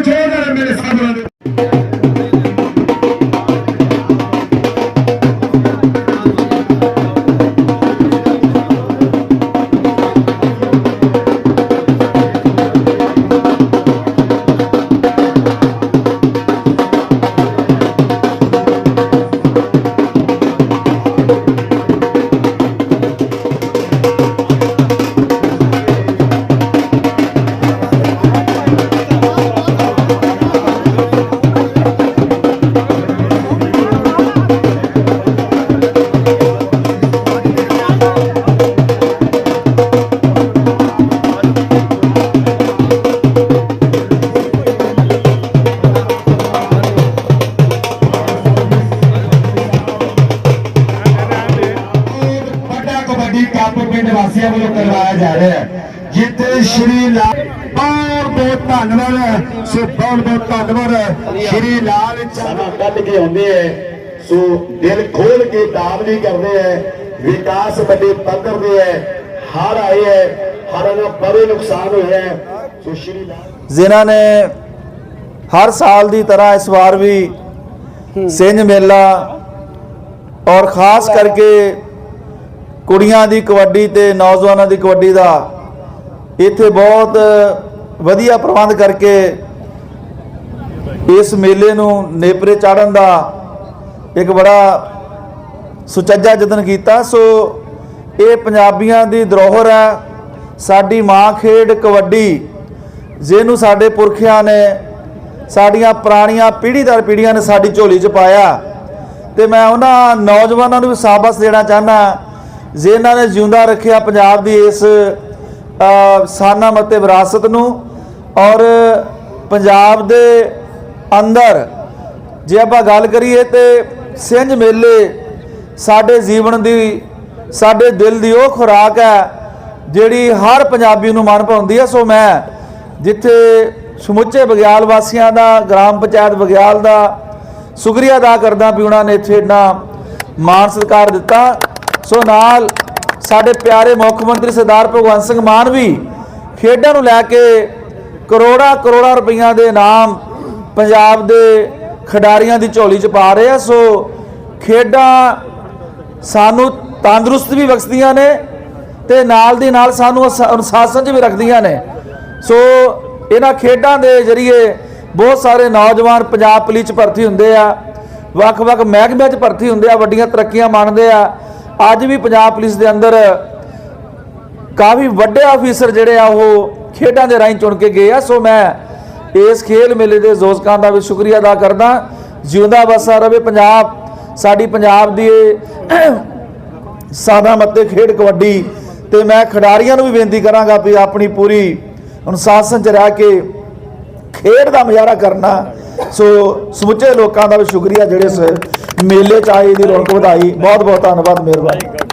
ಕ್ಷೇಮದ ಮೇಲೆ ಸಾಗುವುದು ਪਿੰਡ ਵਾਸੀਆਂ ਵੱਲੋਂ ਕਰਵਾਇਆ ਜਾ ਰਿਹਾ ਹੈ। ਜਿੱਥੇ ਸ਼੍ਰੀ ਲਾਲ ਬਹੁਤ ਬਹੁਤ ਧੰਨਵਾਦ। ਸੋ ਬਹੁਤ ਬਹੁਤ ਧੰਨਵਾਦ। ਸ਼੍ਰੀ ਲਾਲ ਸਮਾਂ ਕੱਢ ਕੇ ਆਉਂਦੇ ਐ। ਸੋ ਦਿਲ ਖੋਲ ਕੇ ਦਾਵਲੀ ਕਰਦੇ ਐ। ਵਿਕਾਸ ਵੱਡੇ ਪੱਧਰ ਦੇ ਐ। ਹਰ ਆਏ ਐ। ਹਰਾਂ ਦਾ ਬੜੇ ਨੁਕਸਾਨ ਹੋਇਆ। ਸੋ ਸ਼੍ਰੀ ਲਾਲ ਜਿਨ੍ਹਾਂ ਨੇ ਹਰ ਸਾਲ ਦੀ ਤਰ੍ਹਾਂ ਇਸ ਵਾਰ ਵੀ ਸਿੰਝ ਮੇਲਾ ਔਰ ਖਾਸ ਕਰਕੇ ਕੁੜੀਆਂ ਦੀ ਕਬੱਡੀ ਤੇ ਨੌਜਵਾਨਾਂ ਦੀ ਕਬੱਡੀ ਦਾ ਇੱਥੇ ਬਹੁਤ ਵਧੀਆ ਪ੍ਰਬੰਧ ਕਰਕੇ ਇਸ ਮੇਲੇ ਨੂੰ ਨੇਪਰੇ ਚਾੜਨ ਦਾ ਇੱਕ ਬੜਾ ਸੁਚੱਜਾ ਯਤਨ ਕੀਤਾ। ਸੋ ਇਹ ਪੰਜਾਬੀਆਂ ਦੀ ਧਰੋਹਰ ਹੈ। ਸਾਡੀ ਮਾਂ ਖੇਡ ਕਬੱਡੀ, ਜਿਹਨੂੰ ਸਾਡੇ ਪੁਰਖਿਆਂ ਨੇ, ਸਾਡੀਆਂ ਪੁਰਾਣੀਆਂ ਪੀੜ੍ਹੀ ਦਰ ਪੀੜ੍ਹੀਆਂ ਨੇ ਸਾਡੀ ਝੋਲੀ 'ਚ ਪਾਇਆ। ਤੇ ਮੈਂ ਉਹਨਾਂ ਨੌਜਵਾਨਾਂ ਨੂੰ ਵੀ ਸਾਬਸ ਦੇਣਾ ਚਾਹਨਾ ਜੇ ਇਹਨਾਂ ਨੇ ਜਿਉਂਦਾ ਰੱਖਿਆ ਪੰਜਾਬ ਦੀ ਇਸ ਅ, ਸਾਨਾ ਅਤੇ ਵਿਰਾਸਤ ਨੂੰ ਔਰ ਪੰਜਾਬ ਦੇ ਅੰਦਰ ਜੇ ਆਪਾਂ ਗੱਲ ਕਰੀਏ ਤੇ ਸਿੰਝ ਮੇਲੇ ਸਾਡੇ ਜੀਵਨ ਦੀ ਸਾਡੇ ਦਿਲ ਦੀ ਉਹ ਖੁਰਾਕ ਹੈ ਜਿਹੜੀ ਹਰ ਪੰਜਾਬੀ ਨੂੰ ਮਨ ਭਾਉਂਦੀ ਹੈ। ਸੋ ਮੈਂ ਜਿੱਥੇ ਸਮੁੱਚੇ ਬਗਿਆਲ ਵਾਸੀਆਂ ਦਾ ਗ੍ਰਾਮ ਪੰਚਾਇਤ ਬਗਿਆਲ ਦਾ ਸ਼ੁਕਰੀਆ ਅਦਾ ਕਰਦਾ ਵੀ ਉਹਨਾਂ ਨੇ ਇੱਥੇ ਇੰਨਾ ਮਾਣ ਸਤਿਕਾਰ ਦਿੱਤਾ। ਸੋ ਨਾਲ ਸਾਡੇ ਪਿਆਰੇ ਮੁੱਖ ਮੰਤਰੀ ਸਰਦਾਰ ਭਗਵੰਤ ਸਿੰਘ ਮਾਨ ਵੀ ਖੇਡਾਂ ਨੂੰ ਲੈ ਕੇ ਕਰੋੜਾਂ ਕਰੋੜਾਂ ਰੁਪਈਆਂ ਦੇ ਇਨਾਮ ਪੰਜਾਬ ਦੇ ਖਿਡਾਰੀਆਂ ਦੀ ਝੋਲੀ 'ਚ ਪਾ ਰਹੇ ਆ। ਸੋ ਖੇਡਾਂ ਸਾਨੂੰ ਤੰਦਰੁਸਤ ਵੀ ਬਖਸ਼ਦੀਆਂ ਨੇ ਤੇ ਨਾਲ ਦੀ ਨਾਲ ਸਾਨੂੰ ਅਸ- ਅਨੁਸ਼ਾਸਨ 'ਚ ਵੀ ਰੱਖਦੀਆਂ ਨੇ। ਸੋ ਇਹਨਾਂ ਖੇਡਾਂ ਦੇ ਜ਼ਰੀਏ ਬਹੁਤ ਸਾਰੇ ਨੌਜਵਾਨ ਪੰਜਾਬ ਪੁਲਿਸ 'ਚ ਭਰਤੀ ਹੁੰਦੇ ਆ। ਵੱਖ-ਵੱਖ ਮਹਿਕਮਿਆਂ 'ਚ ਭਰਤੀ ਹੁੰਦੇ ਆ। ਵੱਡੀਆਂ ਤਰੱਕੀਆਂ ਮੰਨਦੇ ਆ। ਅੱਜ ਵੀ ਪੰਜਾਬ ਪੁਲਿਸ ਦੇ ਅੰਦਰ ਕਾਫੀ ਵੱਡੇ ਆਫੀਸਰ ਜਿਹੜੇ ਆ ਉਹ ਖੇਡਾਂ ਦੇ ਰਾਹੀਂ ਚੁਣ ਕੇ ਗਏ ਆ। ਸੋ ਮੈਂ ਇਸ ਖੇਲ ਮੇਲੇ ਦੇ ਜ਼ੋਸਕਾਂ ਦਾ ਵੀ ਸ਼ੁਕਰੀਆ ਅਦਾ ਕਰਦਾ। ਜਿਉਂਦਾ ਵਸਾ ਰਵੇ ਪੰਜਾਬ, ਸਾਡੀ ਪੰਜਾਬ ਦੀ ਇਹ ਸਾਦਾ ਮੱਤੇ ਖੇਡ ਕਬੱਡੀ ਤੇ ਮੈਂ ਖਿਡਾਰੀਆਂ ਨੂੰ ਵੀ ਬੇਨਤੀ ਕਰਾਂਗਾ ਵੀ ਆਪਣੀ ਪੂਰੀ ਅਨੁਸ਼ਾਸਨ ਚ ਰਹਿ ਕੇ ਖੇਡ ਦਾ ਮੁਜ਼ਾਹਰਾ ਕਰਨਾ। ਸੋ ਸਮੁੱਚੇ ਲੋਕਾਂ ਦਾ ਵੀ ਸ਼ੁਕਰੀਆ ਜਿਹੜੇ ਇਸ ਮੇਲੇ ਚ ਆਏ ਦੀ ਰੌਣਕ ਵਧਾਈ। ਬਹੁਤ ਬਹੁਤ ਧੰਨਵਾਦ ਮਿਹਰਬਾਨੀ।